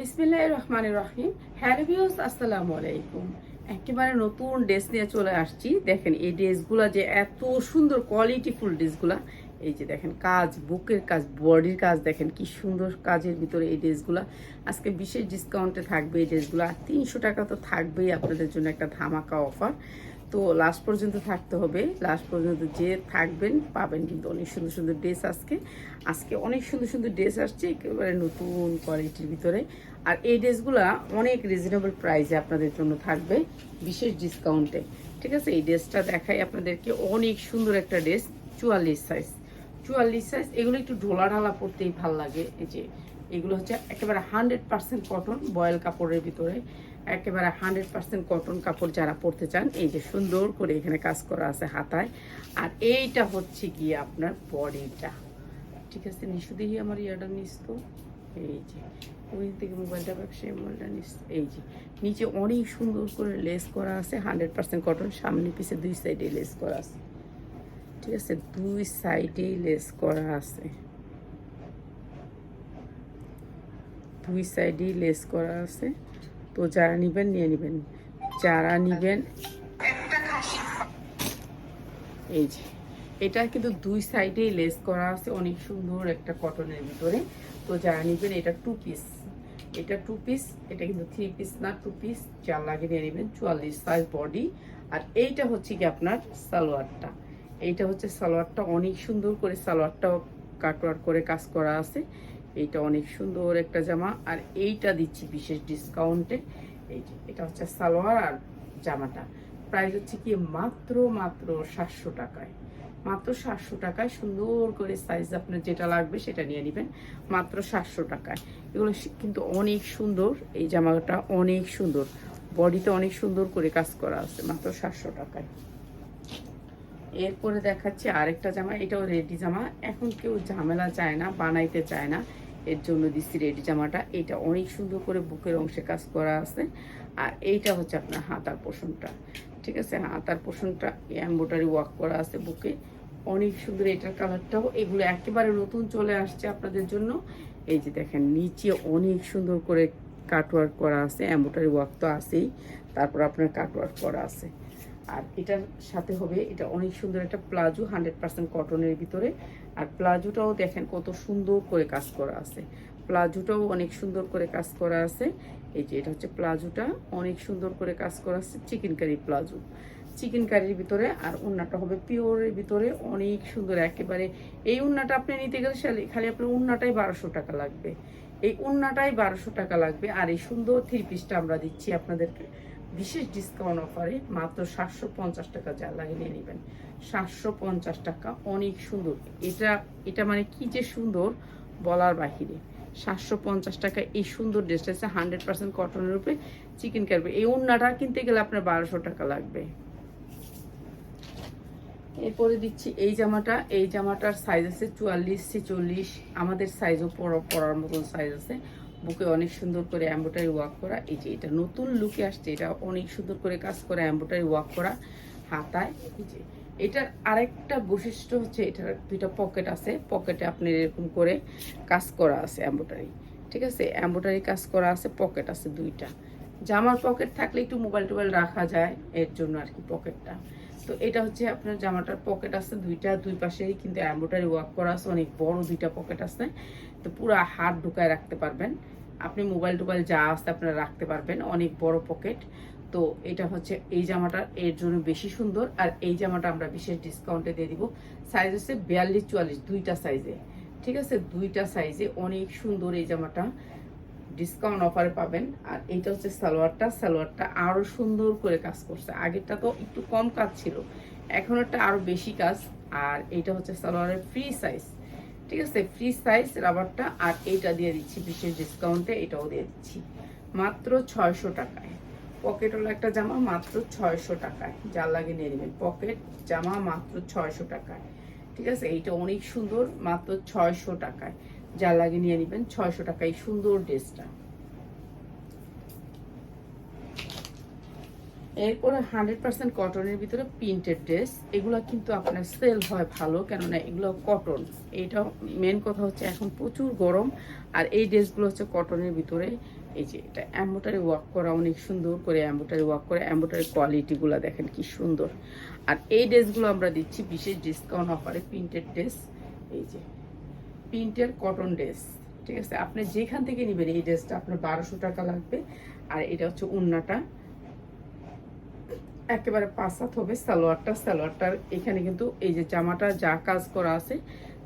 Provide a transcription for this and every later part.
বিসমিল্লাহ রহমান রহিম। Hello views আসসালামু আলাইকুম। একেবারে নতুন ড্রেস নিয়ে চলে আসছি। দেখেন এই ড্রেসগুলো যে এত সুন্দর কোয়ালিটিফুল ড্রেসগুলা। এই যে দেখেন, কাজ, বুকের কাজ, বডির কাজ, দেখেন কি সুন্দর কাজের ভিতরে এই ড্রেসগুলো। আজকে বিশেষ ডিসকাউন্টে থাকবে এই ড্রেসগুলো। আর তিনশো টাকা তো থাকবেই আপনাদের জন্য একটা ধামাকা অফার তো লাস্ট পর্যন্ত থাকতে হবে। লাস্ট পর্যন্ত যে থাকবেন, পাবেন কিন্তু অনেক সুন্দর সুন্দর ড্রেস আজকে। আজকে অনেক সুন্দর সুন্দর ড্রেস আসছে, একেবারে নতুন কোয়ালিটির ভিতরে। আর এই ড্রেসগুলো অনেক রিজনেবল প্রাইসে আপনাদের জন্য থাকবে, বিশেষ ডিসকাউন্টে ঠিক আছে? এই ড্রেসটা দেখাই আপনাদেরকে। অনেক সুন্দর একটা ড্রেস চুয়াল্লিশ সাইজ চুয়াল্লিশ সাইজ এগুলো একটু ঢোলা ঢালা পড়তেই ভালো লাগে। এই যে, এগুলো হচ্ছে একেবারে হান্ড্রেড পার্সেন্ট কটন বয়েল কাপড়ের ভিতরে। একেবারে হান্ড্রেড পার্সেন্ট কটন কাপড় যারা পরতে চান, এই যে সুন্দর করে এখানে কাজ করা আছে হাতায়। আর এইটা হচ্ছে গিয়ে আপনার বডিটা। ঠিক আছে, নিশু দেখি আমার ইয়াটা নিস তো। এই যে, ওই থেকে মোবাইলটা ব্যবসায়ী মোবাইলটা নিস। এই যে, নিচে অনেক সুন্দর করে লেস করা আছে, হান্ড্রেড পার্সেন্ট কটন, সামনে পিছে দুই সাইডে লেস করা আছে। ঠিক আছে, দুই সাইডেই লেস করা আছে। দুই সাইডেই লেস করা আছে। তো যারা নেবেন, নিয়ে নেবেন। যারা নেবেন, এই যে, এটা কিন্তু দুই সাইডেই লেস করা আছে, অনেক সুন্দর একটা কটনের ভিতরে। তো যারা নেবেন, এটা টু পিস এটা টু পিস এটা কিন্তু থ্রি পিস না টু পিস যার লাগে নিয়ে নেবেন, চুয়াল্লিশ সাইজ বডি আর এইটা হচ্ছে কি আপনার সালোয়ারটা। এইটা হচ্ছে সালোয়ারটা, অনেক সুন্দর করে সালোয়ারটাও কাটওয়ার করে কাজ করা আছে। এইটা অনেক সুন্দর একটা জামা। আর এইটা দিচ্ছি বিশেষ ডিসকাউন্টে এই এটা হচ্ছে সালোয়ার আর জামাটা। প্রাইস হচ্ছে কি মাত্র মাত্র সাতশো টাকায়। মাত্র সাতশো টাকায় সুন্দর করে সাইজ আপনার যেটা লাগবে সেটা নিয়ে নেবেন। মাত্র সাতশো টাকায়। এগুলো কিন্তু অনেক সুন্দর। এই জামাটা অনেক সুন্দর। বডিতে অনেক সুন্দর করে কাজ করা আছে, মাত্র সাতশো টাকায়। এরপরে দেখাচ্ছি আরেকটা জামা। এটাও রেডি জামা। এখন কেউ ঝামেলা চায় না, বানাইতে চায় না। এর জন্য দিচ্ছি রেডি জামাটা। এটা অনেক সুন্দর করে বুকের অংশে কাজ করা আছে। আর এইটা হচ্ছে আপনার হাতার পোষণটা, ঠিক আছে? হাতার পোষণটা এম্বোটারি ওয়ার্ক করা আছে বুকে। অনেক সুন্দর এটার কালারটাও এগুলো একেবারে নতুন চলে আসছে আপনাদের জন্য। এই যে দেখেন, নিচে অনেক সুন্দর করে কাটওয়ার্ক করা আছে। এম্বোটারি ওয়ার্ক তো আছেই। তারপর আপনার কাটওয়ার্ক করা আছে। আর এটার সাথে হবে, এটা অনেক সুন্দর একটা প্লাজো হান্ড্রেড পার্সেন্ট কটনের ভিতরে। আর প্লাজোটাও দেখেন কত সুন্দর করে কাজ করা আছে। প্লাজোটাও অনেক সুন্দর করে কাজ করা আছে। এই যে এটা হচ্ছে প্লাজোটা, অনেক সুন্দর করে কাজ করা আছে চিকেন কারি প্লাজো। চিকেন কারির ভিতরে আর উন্নাটা হবে পিওরের ভিতরে অনেক সুন্দর, একেবারে এই উন্নাটা আপনি নিতে গেলে খালি আপনার উন্নাটাই বারোশো টাকা লাগবে। এই উন্নাটাই বারোশো টাকা লাগবে আর এই সুন্দর থ্রি পিসটা আমরা দিচ্ছি আপনাদেরকে। বিশেষ ডিসকাউন্ট অফারে মাত্র সাতশো পঞ্চাশ টাকা যা লাগে নিয়ে নেবেন। সাতশো পঞ্চাশ টাকা। অনেক সুন্দর। এটা এটা মানে কি যে সুন্দর, বলার বাহিরে। সাতশো পঞ্চাশ টাকা এই সুন্দর ড্রেসটা হচ্ছে হান্ড্রেড পার্সেন্ট কটনের উপরে চিকেন কাটবে এই ওড়নাটা কিনতে গেলে আপনার বারোশো টাকা লাগবে। এরপরে দিচ্ছি এই জামাটা। এই জামাটার সাইজ আছে চুয়াল্লিশ, ছেচল্লিশ। আমাদের সাইজও পরার মতন সাইজ আছে। বুকে অনেক সুন্দর করে এম্বোটারি ওয়ার্ক করা। এই যে এটা নতুন লুকে আসছে। এটা অনেক সুন্দর করে কাজ করা এম্বোটারি ওয়ার্ক করা হাতায়। এই যে এটার আরেকটা বৈশিষ্ট্য হচ্ছে এটার দুইটা পকেট আছে। পকেটে আপনি এরকম করে কাজ করা আছে এম্বোটারি ঠিক আছে? এম্বোটারি কাজ করা আছে, পকেট আছে দুইটা। জামার পকেট থাকলে একটু মোবাইল টোবাইল রাখা যায়, এর জন্য আর কি পকেটটা। তো এটা হচ্ছে আপনার জামাটার পকেট আছে দুইটা, দুই পাশেই কিন্তু এম্বোটারি ওয়ার্ক করা আছে, অনেক বড় দুইটা পকেট আছে। তো পুরো হাত ঢুকায় রাখতে পারবেন। আপনি মোবাইল টোবাইল যা আছে আপনারা রাখতে পারবেন, অনেক বড় পকেট। তো এটা হচ্ছে এই জামাটা, এর জন্য বেশি সুন্দর। আর এই জামাটা আমরা বিশেষ ডিসকাউন্টে দিয়ে দিব। সাইজ হচ্ছে বিয়াল্লিশ চুয়াল্লিশ দুইটা সাইজে ঠিক আছে? দুইটা সাইজে অনেক সুন্দর এই জামাটা। ডিসকাউন্ট অফারে পাবেন। আর এইটা হচ্ছে সালোয়ারটা। সালোয়ারটা আরও সুন্দর করে কাজ করছে। আগেরটা তো একটু কম কাজ ছিল। এখন একটা আরও বেশি কাজ। আর এইটা হচ্ছে সালোয়ারের ফ্রি সাইজ ঠিক আছে? Free size রাবারটা। আর এইটা দিয়ে দিচ্ছি বিশেষ ডিসকাউন্টে এটাও দিয়ে দিচ্ছি। মাত্র ছয়শো টাকায়। পকেট হলো একটা জামা মাত্র ছয়শো টাকায়। যার লাগে নিয়ে নেবেন। পকেট জামা মাত্র ছয়শো টাকায়। ঠিক আছে? এইটা অনেক সুন্দর, মাত্র ছয়শো টাকায়। যা লাগে নিয়ে নেবেন ছয়শো টাকা এই সুন্দর ড্রেসটা। এরপরে হান্ড্রেড পার্সেন্ট কটনের ভিতরে প্রিন্টেড ড্রেস। এগুলো কিন্তু আপনার সেল হয় ভালো, কেননা এগুলো কটন। এইটা মেন কথা হচ্ছে এখন প্রচুর গরম। আর এই ড্রেসগুলো হচ্ছে কটনের ভিতরে। এই যে এটা অ্যাম্বোটারি ওয়ার্ক করা অনেক সুন্দর করে অ্যাম্বোটারি ওয়ার্ক করে, অ্যাম্বোটারি কোয়ালিটিগুলো দেখেন কি সুন্দর। আর এই ড্রেসগুলো আমরা দিচ্ছি বিশেষ ডিসকাউন্ট অফারে প্রিন্টেড ড্রেস, এই যে প্রিন্টের কটন ড্রেস ঠিক আছে? আপনি যেখান থেকে নেবেন এই ড্রেসটা আপনার বারোশো টাকা লাগবে। আর এটা হচ্ছে উন্নাটা একেবারে পাঁচ হাত হবে সালোয়ারটা। সালোয়ারটার এখানে কিন্তু এই যে জামাটা যা কাজ করা আছে,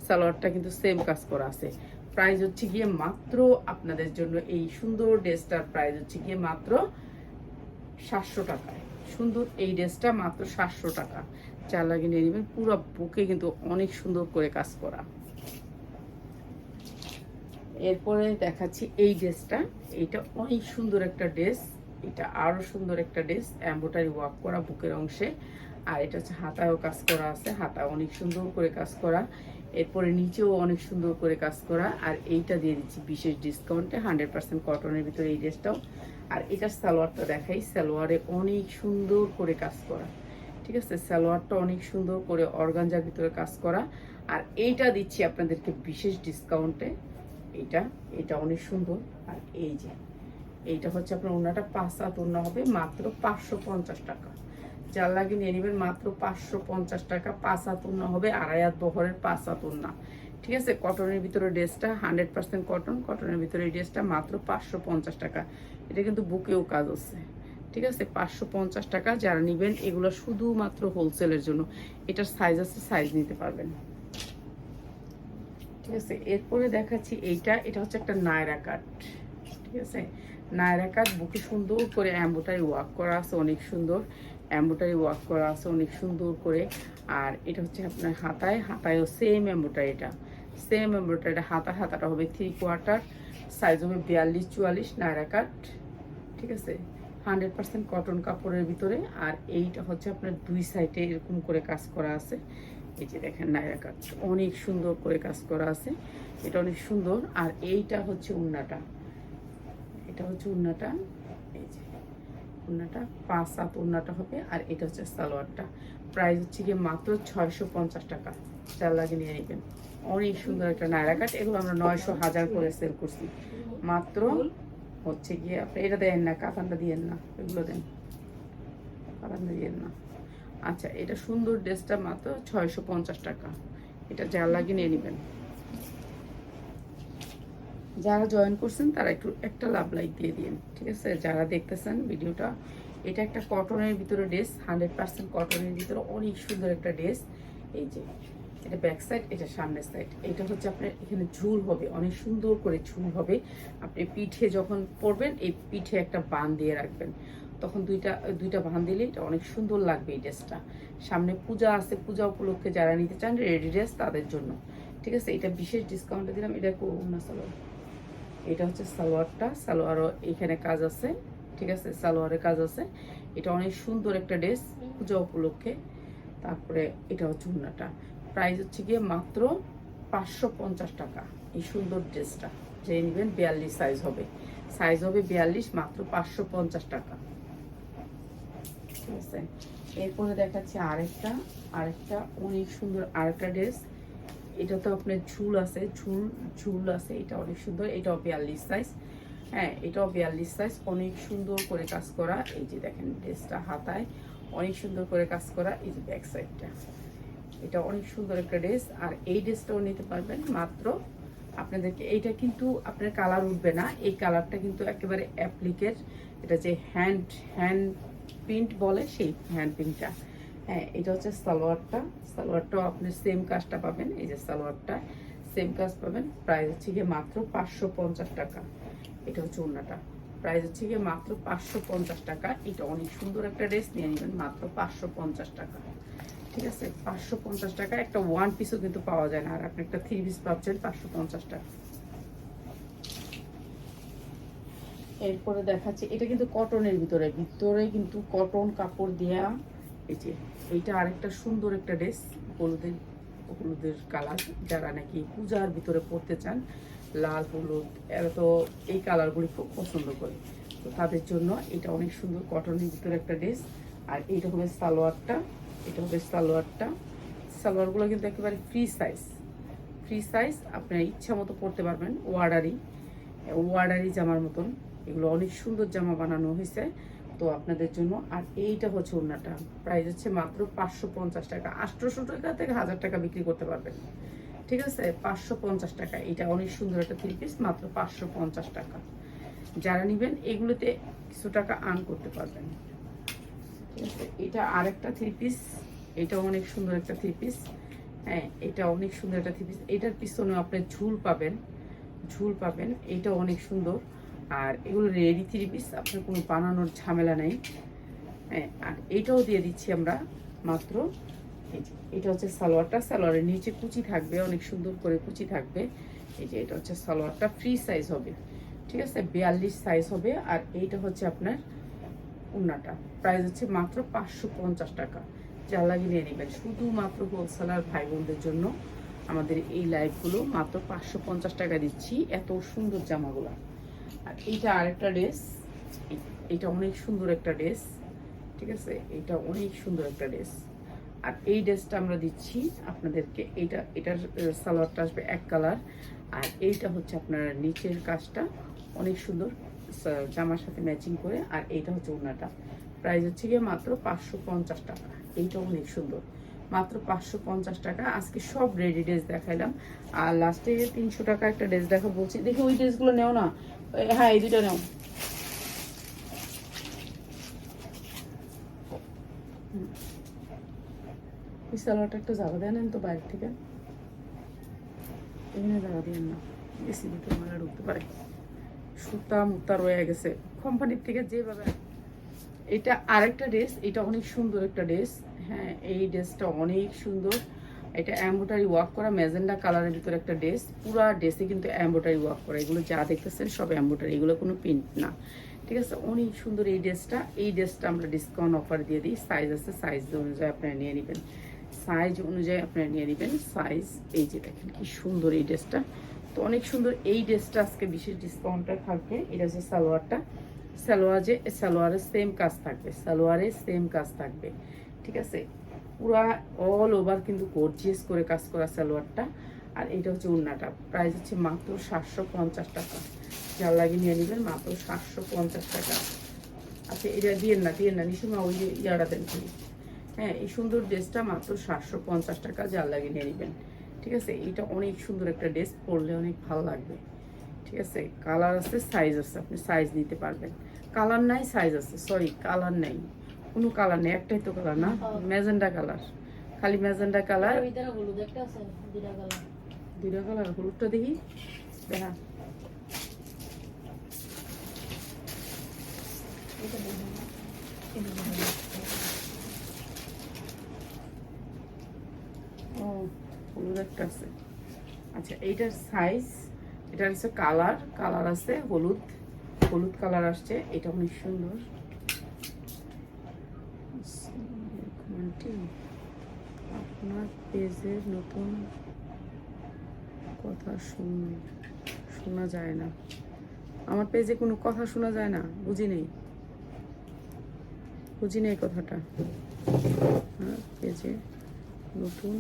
সালোয়ারটা কিন্তু সেম কাজ করা আছে। প্রাইস হচ্ছে গিয়ে মাত্র আপনাদের জন্য এই সুন্দর ড্রেসটার প্রাইস হচ্ছে গিয়ে মাত্র সাতশো টাকায়। সুন্দর এই ড্রেসটা মাত্র সাতশো টাকা। চার লাগিয়ে নিয়ে নেবেন, পুরো বুকে কিন্তু অনেক সুন্দর করে কাজ করা। এরপরে দেখাচ্ছি এই ড্রেসটা। এটা অনেক সুন্দর একটা ড্রেস। এটা আরও সুন্দর একটা ড্রেস এম্বোটারি ওয়ার্ক করা বুকের অংশে। আর এটা হচ্ছে হাতায়ও কাজ করা আছে হাতা অনেক সুন্দর করে কাজ করা। এরপরে নিচেও অনেক সুন্দর করে কাজ করা, আর এইটা দিয়ে দিচ্ছি বিশেষ ডিসকাউন্টে হান্ড্রেড পার্সেন্ট কটনের ভিতরে এই ড্রেসটাও আর এটার সালোয়ারটা দেখাই, সালোয়ারে অনেক সুন্দর করে কাজ করা। ঠিক আছে? সালোয়ারটা অনেক সুন্দর করে অর্গানজার ভিতরে কাজ করা। আর এইটা দিচ্ছি আপনাদেরকে বিশেষ ডিসকাউন্টে এইটা, এটা অনেক সুন্দর। আর এই যে, এইটা হচ্ছে আপনার ওনাটা পাঁচ হাত ওনা হবে, মাত্র পাঁচশো পঞ্চাশ টাকা। যার লাগে নিয়ে নেবেন মাত্র পাঁচশো পঞ্চাশ টাকা। পাঁচ হাত হবে, আড়াই হাত বহরের পাঁচ হাত ওনা ঠিক আছে? কটনের ভিতরে ড্রেসটা, হান্ড্রেড পার্সেন্ট কটন কটনের ভিতরে ড্রেসটা মাত্র পাঁচশো পঞ্চাশ টাকা। এটা কিন্তু বুকেও কাজ আছে। ঠিক আছে? পাঁচশো পঞ্চাশ টাকা যারা নেবেন, এগুলো শুধুমাত্র হোলসেলের জন্য। এটার সাইজ আছে সাইজ নিতে পারবেন। ঠিক আছে? এরপরে দেখাচ্ছি এইটা। এটা হচ্ছে একটা নায়রা কাট। ঠিক আছে? নায়রা কাট, বুকে সুন্দর করে অ্যাম্বোটারি ওয়ার্ক করা আছে, অনেক সুন্দর। অ্যাম্বোটারি ওয়ার্ক করা আছে অনেক সুন্দর করে। আর এটা হচ্ছে আপনার হাতায়, হাতায়ও সেম এম্বোটারিটা সেম এম্বোটারিটা হাতা হাতাটা হবে থ্রি কোয়ার্টার সাইজ হবে বিয়াল্লিশ, চুয়াল্লিশ নায়রা কাট, ঠিক আছে? হান্ড্রেড পার্সেন্ট কটন কাপড়ের ভিতরে। আর এইটা হচ্ছে আপনার দুই সাইডে এরকম করে কাজ করা আছে। এই যে দেখেন নায়রা কাট, অনেক সুন্দর করে কাজ করা আছে। এটা অনেক সুন্দর। আর এইটা হচ্ছে উন্নাটা। এটা হচ্ছে উন্নাটা। উন্নাটা পাঁচ সাত উন্নাটা হবে, আর এটা হচ্ছে সালোয়ারটা। প্রাইস হচ্ছে গিয়ে মাত্র ছয়শো পঞ্চাশ টাকা। চার লাগে নিয়ে নেবেন। অনেক সুন্দর একটা নায়রা কাট। এগুলো আমরা নয়শো হাজার করে সেল করছি। মাত্র হচ্ছে গিয়ে আপনি এটা দেন না, কাতানটা দিয়েন না, এগুলো দেন। কাতানটা দিয়েন না। আচ্ছা এটা সুন্দর ড্রেসটা মাত্র ছয়শো পঞ্চাশ টাকা। এটা যার লাগে নিয়ে নেবেন। যারা জয়েন করছেন, তারা একটু একটা লাভ লাইক দিয়ে দিন, ঠিক আছে? যারা দেখতেছেন ভিডিওটা, এটা একটা কটনের ভিতরে ড্রেস হান্ড্রেড পার্সেন্ট কটনের ভিতরে অনেক সুন্দর একটা ড্রেস এই যে, এটা ব্যাক সাইড এটা সামনের সাইড এটা হচ্ছে আপনার, এখানে ঝুল হবে, অনেক সুন্দর করে ঝুল হবে। আপনি পিঠে যখন পরবেন, এই পিঠে একটা বান দিয়ে রাখবেন। তখন দুইটা দুইটা বান দিলে এটা অনেক সুন্দর লাগবে এই ড্রেসটা সামনে পূজা আছে, পূজা উপলক্ষে যারা নিতে চান রেডি ড্রেস তাদের জন্য। ঠিক আছে? এটা বিশেষ ডিসকাউন্টে দিলাম, এটা করুন না এটা হচ্ছে সালোয়ারটা। সালোয়ারও এখানে কাজ আছে, ঠিক আছে? সালোয়ারের কাজ আছে। এটা অনেক সুন্দর একটা ড্রেস, পূজা উপলক্ষে। তারপরে এটা হচ্ছে উন্নাটা প্রাইস হচ্ছে গিয়ে মাত্র পাঁচশো পঞ্চাশ টাকা। এই সুন্দর ড্রেসটা। যে নেবেন বিয়াল্লিশ সাইজ হবে। সাইজ হবে বিয়াল্লিশ, মাত্র পাঁচশো পঞ্চাশ টাকা। ঠিক আছে? এরপরে দেখাচ্ছি আরেকটা আরেকটা অনেক সুন্দর আরেকটা ড্রেস। এটা তো আপনার ঝুল আছে, ঝুল ঝুল আছে, এটা অনেক সুন্দর, এটাও বিয়াল্লিশ সাইজ হ্যাঁ এটাও বিয়াল্লিশ সাইজ অনেক সুন্দর করে কাজ করা। এই যে দেখেন ড্রেসটা হাতায়, অনেক সুন্দর করে কাজ করা, এই যে ব্যাক সাইডটা এটা অনেক সুন্দর একটা ড্রেস, আর এই ড্রেসটাও নিতে পারবেন, মাত্র আপনাদেরকে, এইটা কিন্তু আপনার কালার উঠবে না, এই কালারটা কিন্তু একেবারে অ্যাপ্লিকের এটা যে হ্যান্ড হ্যান্ড প্রিন্ট বলে, সেই হ্যান্ড প্রিন্টটা হ্যাঁ এটা হচ্ছে সালোয়ারটা। সালোয়ারটাও আপনি সেম কাজটা পাবেন। এই যে সালোয়ারটা সেম কাজ পাবেন। প্রাইস হচ্ছে গিয়ে মাত্র পাঁচশো পঞ্চাশ টাকা। এটা হচ্ছে ওড়নাটা। প্রাইস হচ্ছে গিয়ে মাত্র পাঁচশো পঞ্চাশ টাকা। এটা অনেক সুন্দর একটা ড্রেস নিয়ে নেবেন, মাত্র পাঁচশো পঞ্চাশ টাকা। ঠিক আছে? পাঁচশো পঞ্চাশ টাকা একটা ওয়ান পিসও কিন্তু পাওয়া যায় না। আর আপনি একটা থ্রি পিস পাচ্ছেন, পাঁচশো পঞ্চাশ টাকা। এরপরে দেখাচ্ছি, এটা কিন্তু কটনের ভিতরে। ভিতরে কিন্তু কটন কাপড় দেয়া এই যে, এইটা আরেকটা সুন্দর একটা ড্রেস হলুদের হলুদের কালার যারা নাকি পূজার ভিতরে পরতে চান, লাল, হলুদ, এরা তো এই কালারগুলি খুব পছন্দ করে। তো তাদের জন্য এটা অনেক সুন্দর কটনের ভিতরে একটা ড্রেস আর এইটা হবে সালোয়ারটা, এটা হবে সালোয়ারটা। সালোয়ারগুলো কিন্তু একেবারে ফ্রি সাইজ ফ্রি সাইজ আপনার ইচ্ছা মতো পরতে পারবেন, ওয়ার্ডারি ওয়ার্ডারি জামার মতন। এগুলো অনেক সুন্দর জামা বানানো হয়েছে। আপনাদের জন্য। আর এইটা হচ্ছে ওড়নাটা। প্রাইস হচ্ছে মাত্র পাঁচশো পঞ্চাশ টাকা। আটশোশো টাকা থেকে হাজার টাকা বিক্রি করতে পারবেন। ঠিক আছে? পাঁচশো পঞ্চাশ টাকা। এটা অনেক সুন্দর একটা থ্রি পিস মাত্র পাঁচশো পঞ্চাশ টাকা। যারা নেবেন, এগুলোতে কিছু টাকা আর্ন করতে পারবেন। এটা আরেকটা থ্রি পিস এটা অনেক সুন্দর একটা থ্রি পিস হ্যাঁ এটা অনেক সুন্দর একটা থ্রি পিস এটার পিছনে আপনি ঝুল পাবেন। ঝুল পাবেন। এটা অনেক সুন্দর। আর এগুলো রেডি থ্রি পিস আপনার কোনো বানানোর ঝামেলা নেই। হ্যাঁ আর এটাও দিয়ে দিচ্ছি আমরা মাত্র। এটা হচ্ছে সালোয়ারটা। সালোয়ারের নিচে কুচি থাকবে, অনেক সুন্দর করে কুচি থাকবে। এই যে, এটা হচ্ছে সালোয়ারটা। ফ্রি সাইজ হবে। ঠিক আছে? বিয়াল্লিশ সাইজ হবে। আর এইটা হচ্ছে আপনার উন্নাটা। প্রাইস হচ্ছে মাত্র পাঁচশো পঞ্চাশ টাকা। যা লাগিয়ে নিয়ে নেবেন। শুধুমাত্র হোলসেলার ভাই বোনদের জন্য আমাদের এই লাইভগুলো মাত্র পাঁচশো পঞ্চাশ টাকা দিচ্ছি। এত সুন্দর জামাগুলো। আর এইটা আরেকটা ড্রেস। এটা অনেক সুন্দর একটা ড্রেস, ঠিক আছে? এটা অনেক সুন্দর একটা ড্রেস। আর এই ড্রেসটা আমরা দিচ্ছি আপনাদেরকে। এইটা, এটার সালোয়ারটা আসবে এক কালার। আর এইটা হচ্ছে আপনার নিচের কাজটা। অনেক সুন্দর জামার সাথে ম্যাচিং করে। আর এইটা হচ্ছে ওনাটা প্রাইস হচ্ছে গিয়ে মাত্র পাঁচশো পঞ্চাশ টাকা। এইটা অনেক সুন্দর। মাত্র পাঁচশো পঞ্চাশ টাকা। আজকে সব রেডি ড্রেস দেখাইলাম। আর লাস্টে তিনশো টাকা একটা ড্রেস দেখা বলছি। দেখি ওই ড্রেসগুলো নেও না। হ্যাঁ এই দুটো নেও। সালোয়ারটা একটু জায়গা দেন তো বাইরে থেকে। এখানে জায়গা দিয়ে না। বেশি ভিতরে ময়লা ঢুকতে পারে। সুতা মুতা রয়ে গেছে। কোম্পানির থেকে যেভাবে এটা আরেকটা ড্রেস এটা অনেক সুন্দর একটা ড্রেস হ্যাঁ এই ড্রেসটা অনেক সুন্দর। এটা এম্বোটারি ওয়ার্ক করা, ম্যাজেন্ডা কালারের ভিতরে একটা ড্রেস। পুরা ড্রেসে কিন্তু এম্বোটারি ওয়ার্ক করা। এগুলো যা দেখতেছেন সব এম্বোটারি এগুলো কোনো প্রিন্ট না। ঠিক আছে? অনেক সুন্দর এই ড্রেসটা। এই ড্রেসটা আমরা ডিসকাউন্ট অফার দিয়ে দিই। সাইজ আছে সাইজ অনুযায়ী আপনারা নিয়ে নেবেন। সাইজ অনুযায়ী আপনারা নিয়ে নেবেন। সাইজ এই যে দেখেন কি সুন্দর এই ড্রেসটা। তো অনেক সুন্দর এই ড্রেসটা আজকে বিশেষ ডিসকাউন্টটা থাকবে। এটা হচ্ছে সালোয়ারটা। সালোয়ারে সালোয়ারের সেম কাজ থাকবে। সালোয়ারে সেম কাজ থাকবে। ঠিক আছে? পুরা অল ওভার কিন্তু গর্জিয়াস করে কাজ করা সালোয়ারটা। আর এটা হচ্ছে উন্নাটা প্রাইস হচ্ছে মাত্র সাতশো পঞ্চাশ টাকা। যার লাগে নিয়ে নেবেন মাত্র সাতশো পঞ্চাশ টাকা। আচ্ছা এটা দিয়ে না দিয়ে না নিশুমা ওই ইয়ারা দেন please। হ্যাঁ এই সুন্দর ড্রেসটা মাত্র সাতশো পঞ্চাশ টাকা যার লাগে নিয়ে নেবেন। ঠিক আছে? এটা অনেক সুন্দর একটা ড্রেস, পরলে অনেক ভালো লাগবে। ঠিক আছে? কালার আছে সাইজ আছে, আপনি সাইজ নিতে পারবেন। কালার নাই সাইজ আছে সরি কালার নেই। কোনো কালার নেই একটাই তো কালার না ম্যাজেন্ডা কালার। খালি ম্যাজেন্ডা কালার। দুইটা কালার। হলুদটা দেখি। দেখা। ও হলুদ একটা আছে। আচ্ছা এইটার সাইজ এটা হচ্ছে কালার। কালার আছে হলুদ। হলুদ কালার আসছে। এটা অনেক সুন্দর। আন্টি, আপনার পেজের নতুন কথা শুন শোনা যায় না। আমার পেজে কোনো কথা শোনা যায় না বুঝি নেই। বুঝি নেই কথাটা। পেজে নতুন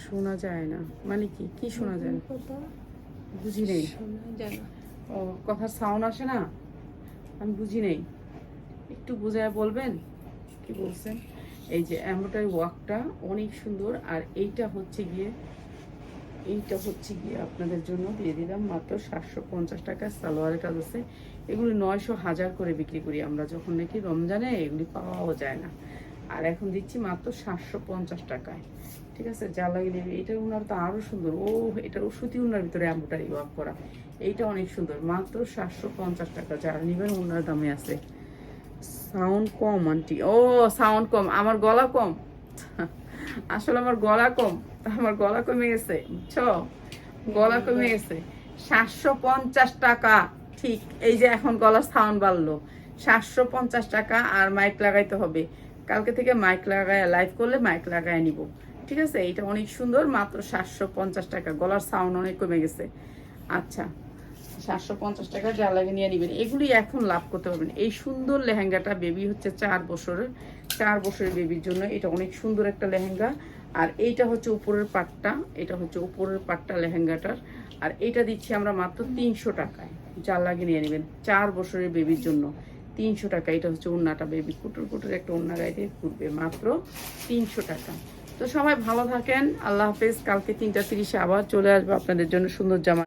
শোনা যায় না। মানে কি? কি শোনা যায়? না বুঝি নেই। ও কথার সাউন্ড আসে না? আমি বুঝি নেই। একটু বোঝায় বলবেন? কি বলছেন? এই যে এমব্রয়ডারি ওয়ার্কটা অনেক সুন্দর, আর এইটা হচ্ছে গিয়ে, এইটা হচ্ছে গিয়ে আপনাদের জন্য দিয়ে দিলাম মাত্র সাতশো পঞ্চাশ টাকা। সালোয়ারের কাজ আছে। এগুলি নয়শো হাজার করে বিক্রি করি আমরা যখন নাকি রমজানে, এগুলি পাওয়াও যায় না। আর এখন দিচ্ছি মাত্র সাতশো পঞ্চাশ টাকায়। ঠিক আছে? যা লাগে নেবে এটার উনার তো আরও সুন্দর। ও এটার সুতি উনার ভিতরে এম্বোটারি ওয়ার্ক করা। এইটা অনেক সুন্দর। মাত্র সাতশো পঞ্চাশ টাকা, যারা নেবেন উনার দামে আছে। সাউন্ড কম, আন্টি। ও, সাউন্ড কম। আমার গলা কম। আসলে আমার গলা কম। আমার গলা কমে গেছে বুঝছ? গলা কমে গেছে সাতশো পঞ্চাশ টাকা। ঠিক, এই যে এখন গলার সাউন্ড বাড়লো। সাতশো পঞ্চাশ টাকা আর মাইক লাগাইতে হবে। কালকে থেকে মাইক লাগায়, লাইভ করলে মাইক লাগায় নিব। ঠিক আছে? এটা অনেক সুন্দর, মাত্র সাতশো পঞ্চাশ টাকা। গলার সাউন্ড অনেক কমে গেছে। আচ্ছা। সাতশো পঞ্চাশ টাকা যা লাগে নিয়ে নেবেন। এগুলি এখন লাভ করতে পারবেন। এই সুন্দর লেহেঙ্গাটা বেবি হচ্ছে চার বছরের চার বছরের বেবির জন্য। এটা অনেক সুন্দর একটা লেহেঙ্গা। আর এইটা হচ্ছে উপরের পাটটা। এটা হচ্ছে উপরের পাটটা লেহেঙ্গাটার। আর এটা দিচ্ছি আমরা মাত্র তিনশো টাকায়। যা লাগে নিয়ে নেবেন। চার বছরের বেবির জন্য। তিনশো টাকা। এটা হচ্ছে ওড়নাটা বেবি কুটুর কুটুর একটা গায়ে দিয়ে ঘুরবে মাত্র তিনশো টাকা। তো সবাই ভালো থাকেন। আল্লাহ হাফেজ। কালকে তিনটা তিরিশে আবার চলে আসব আপনাদের জন্য সুন্দর জামা